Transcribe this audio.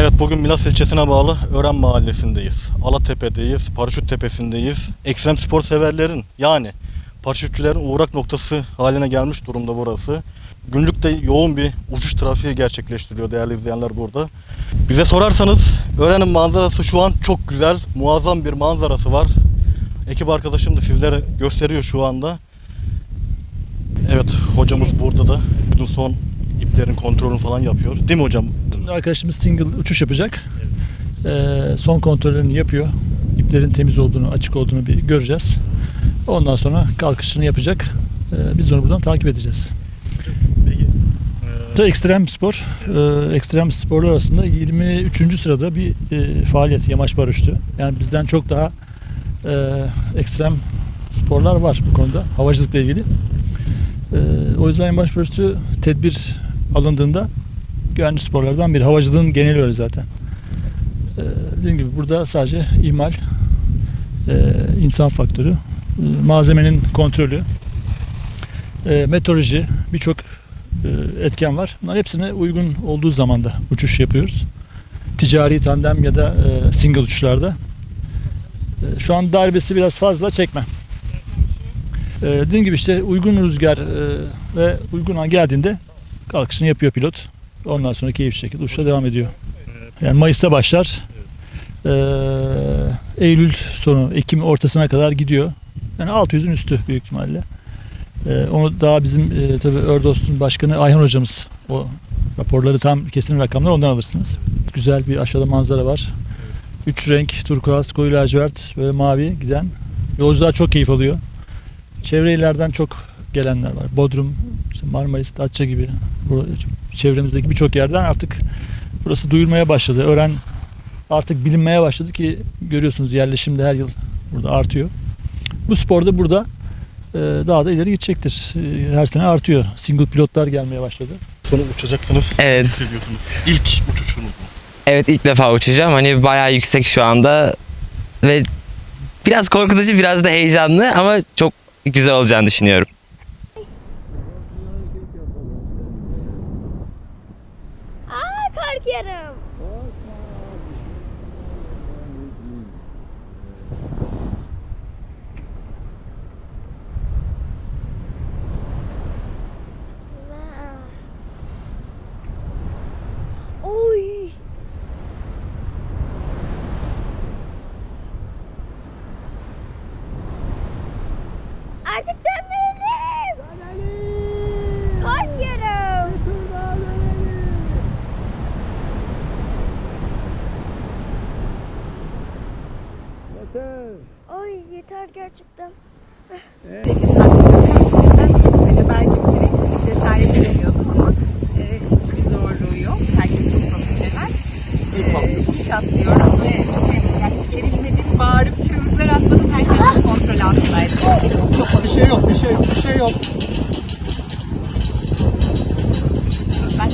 Evet bugün Milas ilçesine bağlı Ören Mahallesi'ndeyiz. Alatepe'deyiz, Paraşüt Tepesi'ndeyiz. Ekstrem spor severlerin yani paraşütçülerin uğrak noktası haline gelmiş durumda burası. Günlükte yoğun bir uçuş trafiği gerçekleştiriyor değerli izleyenler burada. Bize sorarsanız Ören'in manzarası şu an çok güzel, muazzam bir manzarası var. Ekip arkadaşım da sizlere gösteriyor şu anda. Evet hocamız burada da bütün son iplerin kontrolünü falan yapıyor. Değil mi hocam? Şimdi arkadaşımız single uçuş yapacak. Ee, son kontrolünü yapıyor. İplerin temiz olduğunu, açık olduğunu bir göreceğiz. Ondan sonra kalkışını yapacak. Ee, biz onu buradan takip edeceğiz. Peki. Tabii ekstrem spor. Ee, ekstrem sporlar arasında 23. sırada bir e, faaliyet yamaç paraşütü. Yani bizden çok daha e, ekstrem sporlar var bu konuda havacılıkla ilgili. Ee, o yüzden yamaç paraşütü tedbir alındığında güvenli sporlardan biri. Havacılığın geneli öyle zaten. Ee, dediğim gibi burada sadece ihmal, e, insan faktörü, e, malzemenin kontrolü, e, meteoroloji, birçok e, etken var. Bunların hepsine uygun olduğu zaman da uçuş yapıyoruz. Ticari tandem ya da single uçuşlarda. Şu an darbesi biraz fazla çekme. E, dediğim gibi işte uygun rüzgar ve uygun an geldiğinde kalkışını yapıyor pilot. Ondan sonra keyifli şekilde uçuşa devam ediyor. Yani Mayıs'ta başlar. Ee, Eylül sonu, Ekim ortasına kadar gidiyor. Yani 600'ün üstü büyük ihtimalle. Ee, onu daha bizim e, tabii Ördos'un başkanı Ayhan hocamız o raporları tam kesin rakamlar ondan alırsınız. Güzel bir aşağıda manzara var. Üç renk turkuaz, koyu lacivert ve mavi giden. Yolcular çok keyif alıyor. Çevre illerden çok gelenler var. Bodrum, işte Marmaris, Datça gibi çevremizdeki birçok yerden artık burası duyulmaya başladı. Öğren artık bilinmeye başladı ki görüyorsunuz yerleşim de her yıl burada artıyor. Bu sporda burada e, daha da ileri gidecektir. E, Her sene artıyor. Single pilotlar gelmeye başladı. Sonra uçacaksınız. Evet. Hissediyorsunuz? İlk uçuşunuz mu? Evet ilk defa uçacağım. Hani bayağı yüksek şu anda. Ve biraz korkutucu biraz da heyecanlı ama çok güzel olacağını düşünüyorum. the Ay yeter gerçekten. Çok sene ben kimsenin cesaret edemiyordum ama e, hiçbir zorluğu yok. Herkes çok profesyonel. E, ilk atlıyorum ve çok memnunum. Yani hiç gerilmedim, bağırıp çığlıklar atmadım. Her şey çok kontrol altındaydı. Çok Bir şey yok, bir şey yok, bir şey yok.